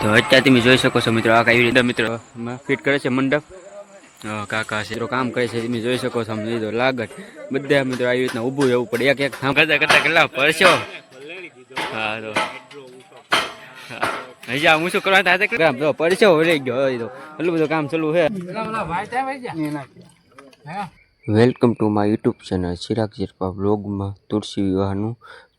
તો અત્યારે તમે જોઈ શકો છો મિત્રો આ કઈ રીતે મિત્રો ફિટ કરે છે મંડપ. કાકા છે કામ કરે છે તમે જોઈ શકો છો આમ લીધો લાગત. બધા મિત્રો આવી રીતના ઊભું રહેવું પડે. એક એક કામ કરતા કરતા કેટલા પરસો? હા તો. હજી હું શું કરવા હતા કામ તો પરસો રહી ગયો તો એટલું બધું કામ ચાલુ છે. Welcome to my YouTube channel Chirag Chirpa બ્લોગમાં તુલસી વિવાહનું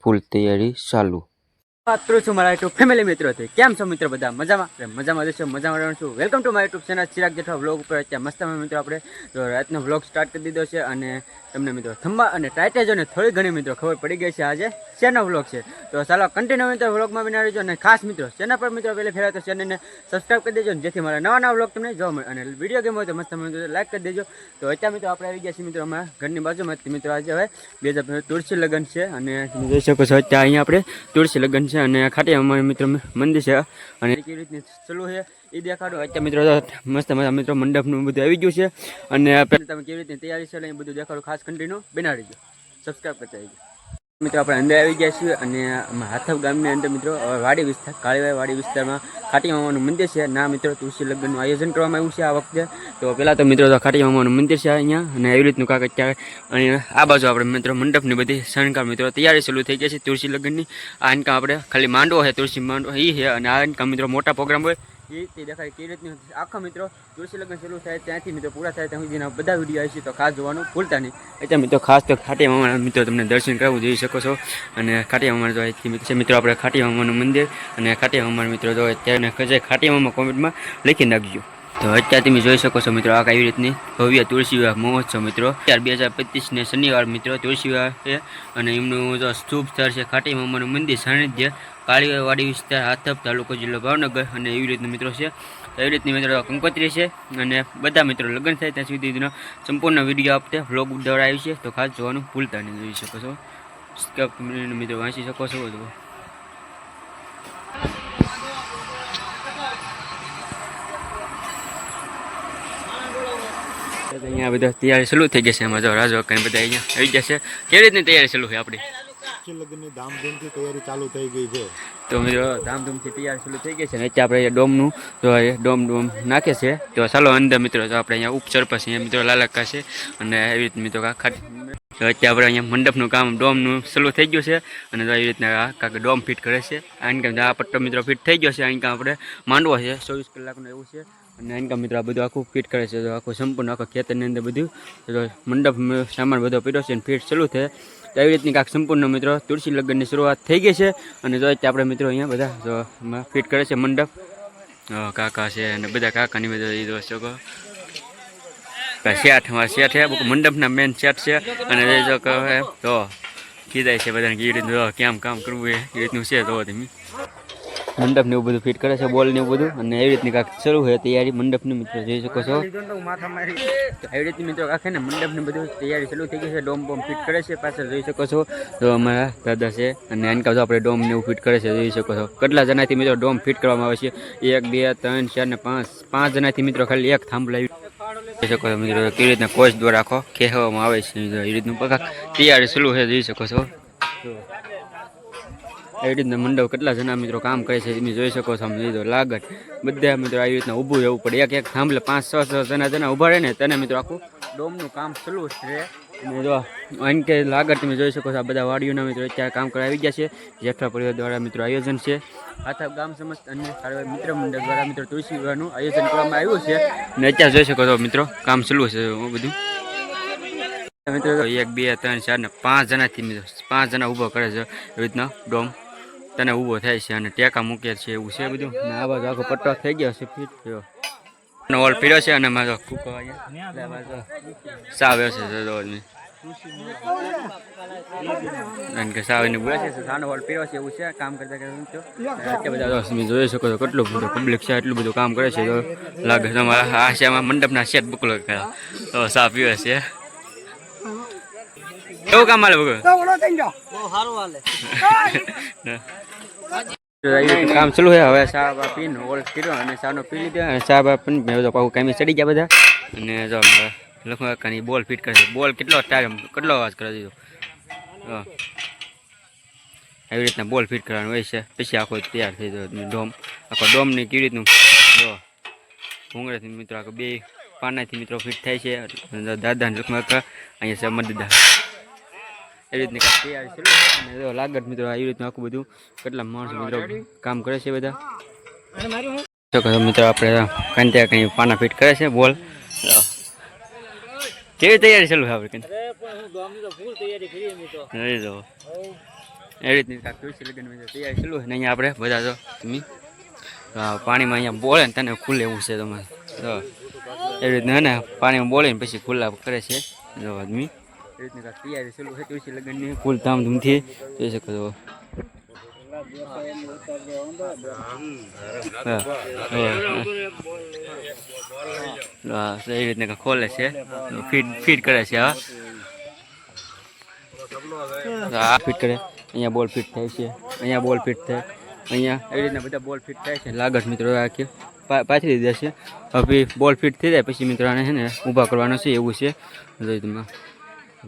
ફૂલ તૈયારી ચાલુ. પાત્રો છું મારા યુટ્યુબ ફેમિલી મિત્રોથી. કેમ છો મિત્રો બધા? મજામાં? મજામાં જશો મજામાં રહેવાનું છું. Welcome to my YouTube channel Chirag Jethwa vlog ઉપર. અત્યારે મસ્ત મિત્રો આપણે તો રાતનો વ્લોગ સ્ટાર્ટ કરી દીધો છે અને તમને મિત્રો થંબા અને ટાઇટેજોને થોડી ઘણી મિત્રો ખબર પડી ગઈ છે આજે શેરનો વ્લોગ છે. તો ચાલો કન્ટિન્યુ મિત્રો વ્લોગમાં બનાવી અને ખાસ મિત્રો ચેનલ પર મિત્રો પહેલે ફેરા તો ચેનલને સબસ્ક્રાઈબ કરી દેજો જેથી મારા નવા નવા વ્લોગ તમને જોવા મળે. અને વીડિયો ગેમ હોય તો મસ્ત મિત્રો લાઈક કરી દેજો. તો અત્યારે મિત્રો આપણે આવી ગયા છીએ મિત્રો અમારા ઘરની બાજુમાં. મિત્રો આજે હવે બે હજાર તુલસી લગ્ન છે અને જોઈ શકો છો અત્યારે અહીંયા આપણે તુલસી લગ્ન છે અને ખાટી અમારી મિત્રો મંદિર છે. અને કેવી રીતની ચાલુ છે એ દેખાડો. અત્યારે મિત્રો મસ્ત મજા, મિત્રો મંડપનું બધું આવી ગયું છે. અને પહેલાં તમે કેવી રીતની તૈયારી છે એ બધું દેખાડો. ખાસ કન્ટિન્યુ બનાવી દો સબસ્ક્રાઈબ કરતા રહેજો. મિત્રો, આપણે અંદર આવી ગયા છીએ અને હાથવ ગામની અંદર મિત્રો વાડી વિસ્તાર, કાળીવાઈ વાડી વિસ્તારમાં ખાટી મામાનું મંદિર છે. ના મિત્રો, તુલસી લગ્નનું આયોજન કરવામાં આવ્યું છે આ વખતે. તો પહેલાં તો મિત્રો ખાટી મામાનું મંદિર છે અહીંયા અને એવી રીતનું કાંક અત્યારે અને આ બાજુ આપણે મિત્રો મંડપની બધી શણગાર મિત્રો તૈયારી ચાલુ થઈ ગઈ છે તુલસી લગ્નની. આ ઇન્કમ આપણે ખાલી માંડવો છે, તુલસી માંડવો એ છે અને આ ઇન્કમ મિત્રો મોટા પ્રોગ્રામ હોય. તે દેખાય કેવી રીતનું આખા મિત્રો તુલસી લગ્ન શરૂ થાય ત્યાંથી મિત્રો પૂરા થાય ત્યાં સુધીના બધા વીડિયો આવી તો ખાસ જોવાનું ભૂલતા નહીં. એટલે મિત્રો, ખાસ તો ખાટી મામાના મિત્રો તમને દર્શન કરાવવું જોઈ શકો છો. અને ખાટી મામાના જો મિત્રો છે મિત્રો, આપણે ખાટી મામાનું મંદિર અને ખાટી મામાના મિત્રો જો અત્યારે કજે ખાટી મામા કોમેન્ટમાં લખી નાખજો. તો અત્યારે તમે જોઈ શકો છો મિત્રો, આ કેવી રીતની ભવ્ય તુલસી વિવાહ મહોત્સવ મિત્રો. ચાર બે હજાર પચીસને શનિવાર મિત્રો તુલસી વિવાહ છે. અને એમનું જો શુભ સ્થળ છે ખાટી મામાનું મંદિર સાનિધ્ય. કાળીવાડી વિસ્તાર હાથપ તાલુકો જિલ્લો ભાવનગર અને એવી રીતના મિત્રો છે. એવી રીતની મિત્રો કંકોત્રી છે અને બધા મિત્રો લગ્ન થાય ત્યાં સુધીનો સંપૂર્ણ વીડિયો આપતે વ્લોગ દ્વારા આવી છે. તો ખાસ જોવાનું ભૂલતા નહીં, જોઈ શકો છો. મિત્રો વાંચી શકો છો તો અહીંયા બધા તૈયારી શરૂ થઈ જશે એમાં જો રાજો કઈ બધા અહીંયા આવી જશે કેવી રીતની તૈયારી શરૂ છે આપણી તુલસી લગ્નની ધામધૂમથી તૈયારી ચાલુ થઈ ગઈ છે. તો મિત્રો ધામધૂમથી તૈયાર શરૂ થઈ ગઈ છે ને અત્યારે આપણે ડોમનું, જો ડોમ ડોમ નાખે છે. તો ચાલો અંદર મિત્રો તો આપણે અહીંયા ઉપસરપસ અહીંયા મિત્રો લાલકા છે અને એવી રીતે મિત્રો અત્યારે આપણે અહીંયા મંડપનું કામ ડોમનું શરૂ થઈ ગયું છે અને એવી રીતના આ ડોમ ફિટ કરે છે. આની કામ આ પટ્ટો મિત્રો ફિટ થઈ ગયો છે અહીં કામ આપણે માંડવો છે, ચોવીસ કલાકનું એવું છે. અને અહીં કામ મિત્રો આ બધું આખું ફિટ કરે છે તો આખું સંપૂર્ણ આખા ખેતરની અંદર બધું મંડપ, સામાન બધો પીડ્યો છે અને ફિટ ચાલુ છે. તો એવી રીતની કાંક સંપૂર્ણ મિત્રો તુલસી લગ્નની શરૂઆત થઈ ગઈ છે. અને જો આપણે મિત્રો અહીંયા બધા જો ફિટ કરે છે મંડપ. કાકા છે અને બધા કાકાની બધા એ દોસ્તો શેઠ શેઠ છે મંડપના મેન શેઠ છે. અને જો કહે તો કીધાય છે બધાને કેવી રીતનું કેમ કામ કરવું એ રીતનું છે તો તમે. મંડપ ને એવું બધું ફિટ કરે છે, બોલ ને એવું બધું. અને એવી રીતની કાંક શરૂ છે તૈયારી મંડપની મિત્રો જોઈ શકો છો. એવી રીતની મિત્રો આખે ને મંડપની બધું તૈયારી શરૂ થઈ ગઈ છે, ડોમ બોમ ફિટ કરે છે, પાછળ જોઈ શકો છો. તો અમારા દાદા છે અને એન કહું આપણે ડોમ ને એવું ફિટ કરે છે, જોઈ શકો છો. કેટલા જણાથી મિત્રો ડોમ ફિટ કરવામાં આવે છે? એક, બે, ત્રણ, ચાર ને પાંચ. પાંચ જણાથી મિત્રો ખાલી એક થાંભ લાવી જોઈ શકો છો મિત્રો, કેવી રીતના કોચ દ્વારા આખો કહેવામાં આવે છે, એ રીતનું પગા તૈયારી શરૂ છે, જોઈ શકો છો. એવી રીતના મંડપ કેટલા જણા મિત્રો કામ કરે છે, તમે જોઈ શકો છો લીધો લાગત. બધા મિત્રો આવી રીતના ઊભું રહેવું પડે. એક એક થાંભલે પાંચ છ છ જણા જણા ઊભા રહે ને, તેને મિત્રો આખું ડોમનું કામ ચાલુ છે અને જો અહીં કે લાગત તમે જોઈ શકો છો, આ બધા વાડીઓના મિત્રો અત્યારે કામ કરવા ગયા છે. જેઠા પરિવાર દ્વારા મિત્રો આયોજન છે. આથા ગામ સમસ્ત અન્ય સારા મિત્ર મંડળ દ્વારા મિત્રો તુલસી વિવાહનું આયોજન કરવામાં આવ્યું છે. અને અત્યારે જોઈ શકો છો મિત્રો, કામ ચાલુ છે બધું. મિત્રો, એક, બે, ત્રણ, ચાર ને પાંચ જણાથી મિત્રો, પાંચ જણા ઊભો કરે છે એવી રીતના ડોમ તને ઊભો થાય છે અને ટેકા મૂકે છે એવું છે બધું? ને આ આખો પટ્ટો થઈ ગયો છે, ફીટ થયો. અને ઓલ પીડ્યો છે અને મારો કૂકો અહીંયા. એટલે આ બાજુ સાવ છે તમે. કારણ કે સાવ એને બોલે છે સાનો હોલ પીડ્યો છે એવું છે, કામ કરતા કરતા બધા તમે જોઈ શકો છો, કેટલું બધું પબ્લિક છે, એટલું બધું કામ કરે છે લાગે તમારા આ મંડપના શેટ બુકલો કર્યા તો સાફ પીવે છે. કેવું કામ હાલે બગો કામ ચાલુ છે. હવે સાહેબ બા પીને ઓલ કર્યો અને સાનો પી લીધો અને સાહેબ બા મેં તો પાછું કામી ચડી ગયા બધા. અને જો લખવા કાની બોલ ફિટ કરે બોલ કેટલો ટાઈમ કેટલો અવાજ કરે દીધો આવી રીતના બોલ ફિટ કરવાનું હોય છે. પછી આખો તૈયાર થઈ જાય ડોમ આખો ડોમની કેવી રીતનું? જો. ભૂંગળેથી મિત્રો આખો બે પાનાથી મિત્રો ફિટ થાય છે. દાદાને લક્ષ્મણ અહીંયા છે મદદા એવી રીતની તૈયાર છે. અને લાગત મિત્રો આવી રીતનું આખું બધું કેટલા માણસો મિત્રો કામ કરે છે બધા. તો મિત્રો આપણે કંઈ ત્યાં કંઈ પાના ફિટ કરે છે, બોલ. કેવી તૈયારી ચાલુ છે આપણે એવી રીતની તૈયારી ચાલુ છે. અહીંયા આપણે બધા તમે પાણીમાં અહીંયા બોલે ને તને ખુલે એવું છે તમારે. એવી રીતના ને પાણીમાં બોલે ને પછી ખુલ્લા કરે છે જો આદમી. એવી રીતની કાંઈક તૈયારી ચાલુ છે તુલસી લગ્નની? ફૂલ ધામધૂમથી. જોઈ શકો છો. એવી રીતના ખોલે છે. ફીડ ફીડ કરે છે હા. આ ફિટ કરે. અહીંયા બોલ ફિટ થાય છે. અહીંયા બોલ ફિટ થાય. અહીંયા એવી રીતના બધા બોલ ફિટ થાય છે? લાગત મિત્રો આખી પા- પાથરી દીધા છે. હવે બોલ ફિટ થઈ જાય. પછી મિત્રો આને છે ને ઊભા કરવાનો છે એવું છે. જોઈ તમે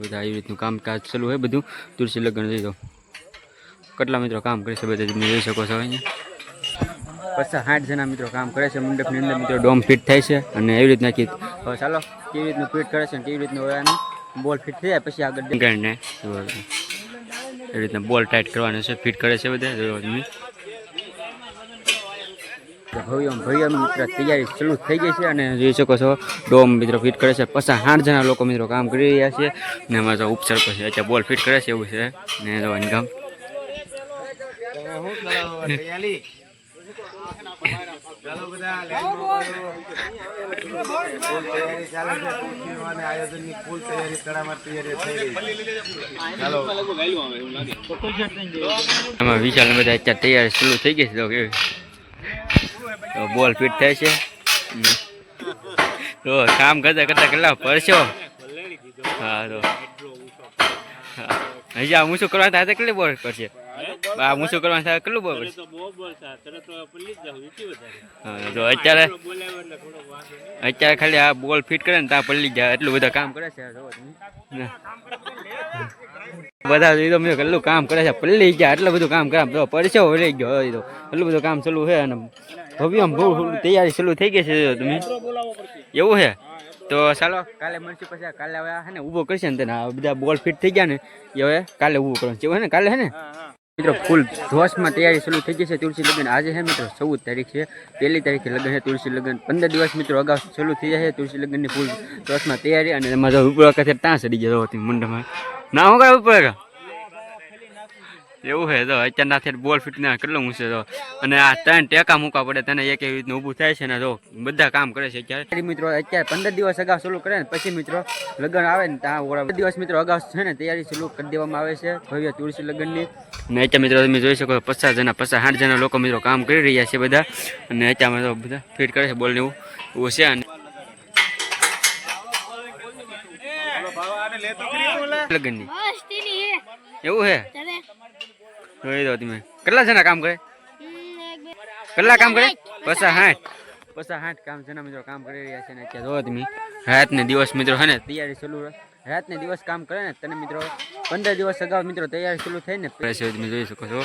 બધા આવી રીતનું કામકાજ ચાલુ હોય બધું. તુલસી લગ્ન જોઈ દો કેટલા મિત્રો કામ કરે છે બધા તમે જોઈ શકો છો અહીંયા. પચાસ સાઠ જણા મિત્રો કામ કરે છે. મંડપની અંદર મિત્રો ડોમ ફિટ થાય છે અને એવી રીતના કે હવે ચાલો કેવી રીતનું ફિટ કરે છે અને કેવી રીતનું હવે આનું બોલ ફિટ થઈ જાય. પછી આગળ કરીને એવી રીતના બોલ ટાઈટ કરવાનો છે ફિટ કરે છે બધા. જોયો તમે. ભવ્ય ભવ્ય મિત્ર તૈયારી ચાલુ થઈ ગઈ છે અને જોઈ શકો છો, ડોમ મિત્રો ફિટ કરે છે. પચાસ સાઠ જણા લોકો મિત્રો કામ કરી રહ્યા છે ને એમાં તો ઉપસર પછી અત્યારે બોલ ફિટ કરે છે એવું છે. ને જો ઇન્કમ. વિશાલ બધા અત્યારે તૈયારી ચાલુ થઈ ગઈ છે. બોલ ફિટ થાય છે? તો કામ કરતા કરતા કેટલા પરસો? હા, તો. હજી આ મૂસું કરવા થાય કેટલી બોલ પડશે? કેટલું બોલ તો અત્યારે અત્યારે ખાલી આ બોલ ફિટ કરે ને ત્યાં પલ્લી જાય, એટલું બધું કામ કરે. બધા મેં કેટલું કામ કરે છે. પલ્લી ગયા એટલું બધું કામ કરે. પરસો વળી ગયો એટલું બધું કામ ચાલુ છે અને બહુ તૈયારી ચાલુ થઈ ગઈ છે તમે. એવું છે તો ચાલો, કાલે મળશું પછી. કાલે હવે હે ને ઊભો કરશે ને તને. બધા બોલ ફિટ થઈ ગયા ને. એ હવે કાલે ઊભો કરવાનું છે. હે ને? કાલે હે ને? મિત્રો ફૂલ જોશમાં તૈયારી શરૂ થઈ ગઈ છે તુલસી લગ્ન. આજે છે મિત્રો, ચૌદ તારીખ છે. પહેલી તારીખે લગ્ન છે તુલસી લગ્ન. પંદર દિવસ મિત્રો, અગાઉ શરૂ થઈ જાય છે તુલસી લગ્નની ફૂલ જોશમાં તૈયારી અને એમાં જો ઉપર વખતે ત્યાં ચડી ગયો હતી મંડપમાં ના, હું કાંઈ ઉપર? એવું છે તો અત્યારના બોલ ફિટ ના કેટલું ઊંચે તો અને આ ત્રણ ટેકા મૂકવા પડે તને એક એવી રીતનું ઊભું થાય છે ને તો બધા કામ કરે છે અત્યારે. મિત્રો અત્યારે પંદર દિવસ અગાઉ શરૂ કરે ને પછી મિત્રો લગ્ન આવે ને ત્યાં ઓલા દિવસ મિત્રો અગાઉ છે ને તૈયારી શરૂ કરી દેવામાં આવે છે ભવ્ય તુલસી લગ્નની. ને અત્યારે મિત્રો તમે જોઈ શકો પચાસ જણા પચાસ સાઠ જણા લોકો મિત્રો કામ કરી રહ્યા છે બધા. અને અત્યારમાં તો બધા ફિટ કરે છે બોલ ને એવું. એવું છે અને લગ્નની. એવું છે? જોઈ દો તમે કેટલા જણા કામ કરે? હમ, એક બે કેટલા કામ કરે? પચાસ સાઠ. પચાસ સાઠ કામ જણા મિત્રો કામ કરી રહ્યા છે ને અત્યારે. જોવો તમે. રાત ને દિવસ મિત્રો છે ને તૈયારી ચાલુ રહે. રાત ને દિવસ કામ કરે ને તને મિત્રો પંદર દિવસ અગાઉ મિત્રો તૈયારી ચાલુ થઈ ને. કરે છે તમે જોઈ શકો છો.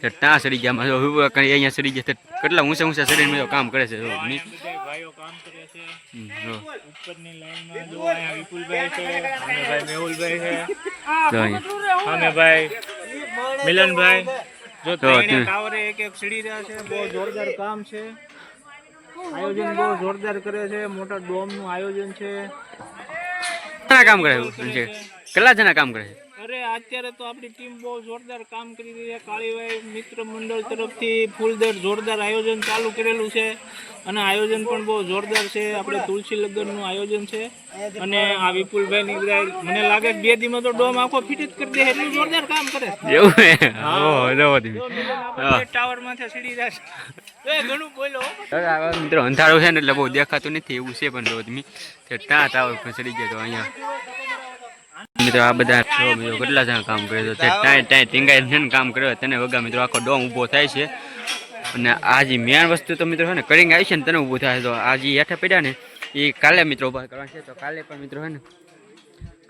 કે ત્યાં સડી ગયા માં જો ઊભા કરી અહીંયા સડી ગયા. તો કેટલા ઊંચા ઊંચા શરીર મિત્રો કામ કરે છે જો તમે. ભાઈઓ કામ કરે છે હમ, જો. ઉપરની લાઈનમાં જો અહીંયા વિપુલભાઈ છે સામેભાઈ મેહુલભાઈ છે જો અહીંયા. મિલનભાઈ જો ત્રણે અત્યારે- એક એક સીડી રહ્યા છે બહુ જોરદાર કામ છે. આયોજન બહુ જોરદાર કરે છે મોટા ડોમનું આયોજન છે. જણા કામ કરે છે. કેટલા જણા કામ કરે છે? અરે અત્યારે તો આપણી ટીમ બહુ જોરદાર કામ કરી રહી છે. કાળીભાઈ મિત્ર મંડળ તરફથી ફૂલદર જોરદાર આયોજન ચાલુ કરેલું છે અને આયોજન પણ બહુ જોરદાર છે. આપણે તુલસી લગ્નનું આયોજન છે અને આ વિપુલભાઈ નીકળાય મને લાગે બે દીમાં તો ડોમ આખો ફિટ જ કરી દે એટલું જોરદાર કામ કરે એવું. ટાવરમાંથી સીડી જશે એ ઘણું બોલો. મિત્રો અંધારો છે ને એટલે બહુ દેખાતું નથી. એવું છે પણ રોજમી. ત્યાં ટાવર પર ચડી ગયા તો અહીંયા. મિત્રો, આ બધા છો મિત્રો, કેટલા જણા કામ કરે છે? ત્યાં ત્યાં ટીંગાઈ છે કામ કરે તેને વગા મિત્રો આખો ડોમ ઊભો થાય છે. અને આ જે મેન વસ્તુ તો મિત્રો છે ને કરીને આવી છે ને, તને ઊભું થાય તો આ જે હેઠા પડ્યા ને એ કાલે મિત્રો ઊભા કરવાના છે. તો કાલે પણ મિત્રો છે ને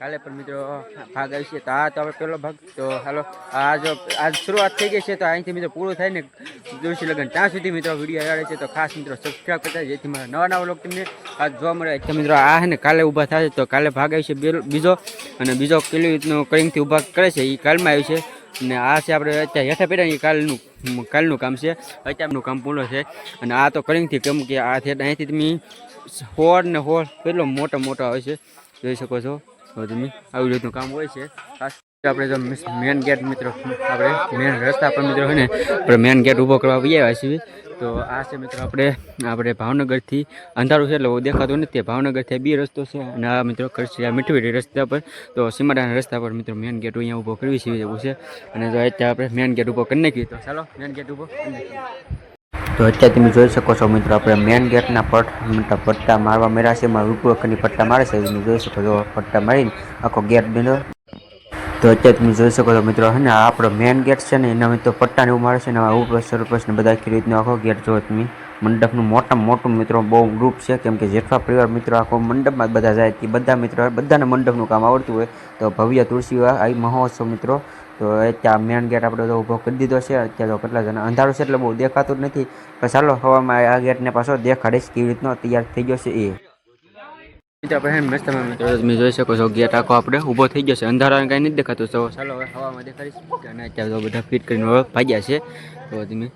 કાલે પણ મિત્રો ભાગ છે. તો આ તો આપણે પહેલો ભાગ. તો હાલો, આ જો આજ શરૂઆત થઈ ગઈ છે, તો અહીંથી મિત્રો પૂરું થાય ને જોશી લગ્ન. ત્યાં સુધી મિત્રો વીડિયો આવે છે, તો ખાસ મિત્રો સબસ્ક્રાઈબ કરતા જેથી મારા નવા નવા લોકો તમને આ જોવા મળે. તો મિત્રો આ છે ને કાલે ઊભા થાય તો કાલે ભાગ આવી બે- બીજો. અને બીજો કેવી રીતનું કરિંગથી ઊભા કરે છે એ કાલમાં આવ્યું છે. અને આ છે આપણે અત્યારે હેઠા પેટા કાલનું કાલનું કામ છે. અત્યારનું કામ પૂર્ણ છે. અને આ તો કરિંગથી કેમ કે આ છે, અહીંથી તમે હોળ ને હોળ કેટલો મોટો મોટો આવે છે, જોઈ શકો છો. તમે આવી રીતનું કામ હોય છે. ખાસ આપણે જો મેન ગેટ મિત્રો, આપણે મેન રસ્તા પર મિત્રો હોય ને, આપણે મેન ગેટ ઊભો કરવા આવી આવ્યા છીએ. તો આ છે મિત્રો આપણે આપણે ભાવનગરથી અંધારું છે એટલે દેખાતું નથી. ભાવનગરથી બી રસ્તો છે અને આ મિત્રો કરશે આ મીઠવીડી રસ્તા પર. તો સીમાડાના રસ્તા પર મિત્રો મેન ગેટ અહીંયા ઊભો કરવી છે, એવું છે. અને જો અત્યારે આપણે મેન ગેટ ઊભો કરી નાખીએ તો ચાલો મેન ગેટ ઊભો કરી નાખીએ. તો અત્યારે તમે જોઈ શકો છો મિત્રો, આપણે મેન ગેટના પટ પટ્ટા મારવા મેળા છે. એમાં રૂપકની પટ્ટા મારે છે. તમે જોઈ શકો છો, પટ્ટા મારીને આખો ગેટ બંધો. તો અત્યારે તમે જોઈ શકો છો મિત્રો, હે ને આપણો મેન ગેટ છે ને, એના મિત્રો પટ્ટાને એવું મારે છે ને ઉપર સરપંચ ને બધા આખી રીતનો આખો ગેટ જો તમે. મંડપનું મોટામાં મોટું મિત્રો, બહુ ગ્રુપ છે, કેમ કે જેઠવા પરિવાર મિત્રો આખો મંડપમાં બધા જાય. તે બધા મિત્રો, બધાને મંડપનું કામ આવડતું હોય. તો ભવ્ય તુલસી આ મહોત્સવ મિત્રો તો ત્યાં મેન ગેટ આપણે તો ઊભો કરી દીધો છે. અત્યારે તો કેટલા જણા અંધારું છે એટલે બહુ દેખાતું જ નથી. પણ ચાલો હવામાં આ ગેટને પાછો દેખાડીશ કેવી રીતનો તૈયાર થઈ ગયો છે એ. મિત્રો આપણે મસ્ત મિત્રો તમે જોઈ શકો છો ગેટ આખો આપણે ઊભો થઈ ગયો છે. અંધારા કાંઈ નથી દેખાતું. તો ચાલો હવે હવામાં દેખાડીશ. અને અત્યારે તો બધા ફિટ કરીને હવે ભાગ્યા છે. તો તમે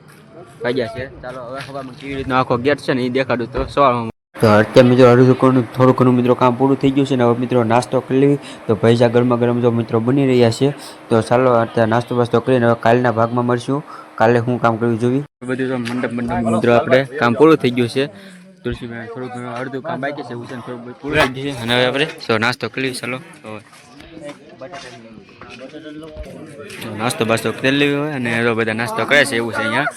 ભાગ્યા છે. ચાલો હવે હવામાં કેવી રીતનો આખો ગેટ છે ને એ દેખાડું તો સવારમાં. તો અત્યારે મિત્રો અડધું ઘણું થોડું ઘણું મિત્રો કામ પૂરું થઈ ગયું છે ને હવે મિત્રો નાસ્તો કરી લેવી તો ભૈજા ગરમા ગરમ જો મિત્રો બની રહ્યા છે. તો ચાલો અત્યારે નાસ્તો બાસ્તો કરીને હવે કાલના ભાગમાં મળશું. કાલે હું કામ કરવું જોઈએ બધું મંડપ મંડપ મિત્રો આપણે કામ પૂરું થઈ ગયું છે. તુલસીભાઈ થોડું ઘણું અડધું કામ બાકી છે ઉસન થોડું પૂરું થઈ ગયું છે. અને હવે આપણે તો નાસ્તો કરી લઈએ, ચાલો. નાસ્તો બાસ્તો કરી લેવી હોય અને બધા નાસ્તો કરે છે એવું છે અહીંયા.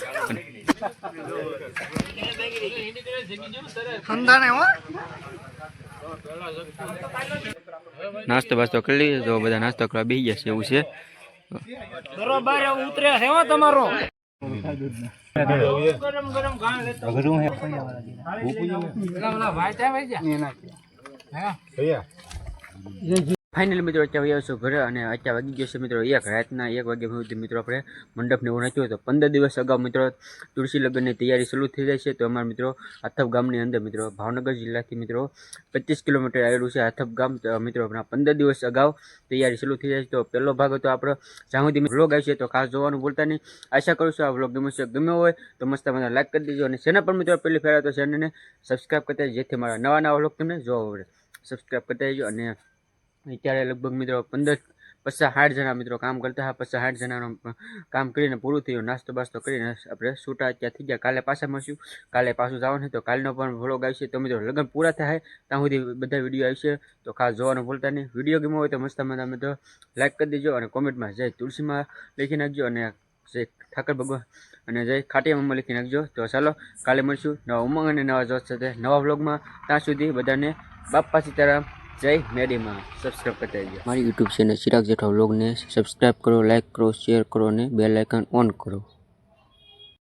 નાસ્તો બાસ્તો કરી લઈએ. તો બધા નાસ્તો કરવા બેસી ગયા છે એવું છે. બરોબર ઉતરે છે હો તમારો. ગરમ ગરમ લેતો ભાઈ ત્યાં વઈ ગયા. હે? ફાઇનલી મિત્રો, અત્યારે આવ્યો છું ઘરે અને અત્યારે વાગી ગયો છે મિત્રો એક. રાતના એક વાગ્યા સુધી મિત્રો આપણે મંડપને એવું નાખ્યું તો પંદર દિવસ અગાઉ મિત્રો તુલસી લગ્નની તૈયારી શરૂ થઈ જાય છે તો અમારા મિત્રો આથબ ગામની અંદર મિત્રો ભાવનગર જિલ્લાથી મિત્રો પચીસ કિલોમીટર આવેલું છે આથબ ગામ. તો મિત્રો આપણા પંદર દિવસ અગાઉ તૈયારી શરૂ થઈ જાય છે. તો પહેલો ભાગ હતો આપણો જાહુદી વ્લોગ આવશે તો ખાસ જોવાનું ભૂલતા નહીં. આશા કરું છું આ વ્લોગ ગમે છે, ગમ્યો હોય તો મસ્ત મને લાઈક કરી દેજો અને ચેનલ પર મિત્રો પહેલી ફેરા તો ચેનલને સબસ્ક્રાઈબ કરતા જેથી મારા નવા નવા વ્લોગ તમને જોવા મળે. સબસ્ક્રાઈબ કરતા જજો અને અત્યારે લગભગ મિત્રો પંદર, પચાસ, સાઠ જણા મિત્રો કામ કરતા હતા. પચાસ, સાઠ જણાનું કામ કરીને પૂરું થયું. નાસ્તો બાસ્તો કરીને આપણે છૂટા અત્યારે થઈ ગયા. કાલે પાછા મળશું. કાલે પાછું જવાનું તો કાલનો પણ વ્લોગ આવશે. તો મિત્રો લગ્ન પૂરા થાય. ત્યાં સુધી બધા વીડિયો આવશે. તો ખાસ જોવાનું ભૂલતા નહીં. વીડિયો ગમો હોય તો મસ્ત મજા મિત્રો લાઈક કરી દેજો અને કોમેન્ટમાં જય તુલસીમાં લખી નાખજો અને જય ઠાકર ભગવાન અને જય ખાટિયામાં લખી નાખજો. તો ચાલો, કાલે મળશું નવા ઉમંગ અને નવા જોશ સાથે નવા વ્લોગમાં ત્યાં સુધી બધાને બાપ પાછી સીતારામ જય મેડીમાં સબસ્ક્રાઈબ કરતા રહેજો. મારી યુટ્યુબ ચેનલ ચિરાગ જેઠવા વ્લોગને સબસ્ક્રાઈબ કરો લાઇક કરો શેર કરો અને બેલ આઇકન ઓન કરો.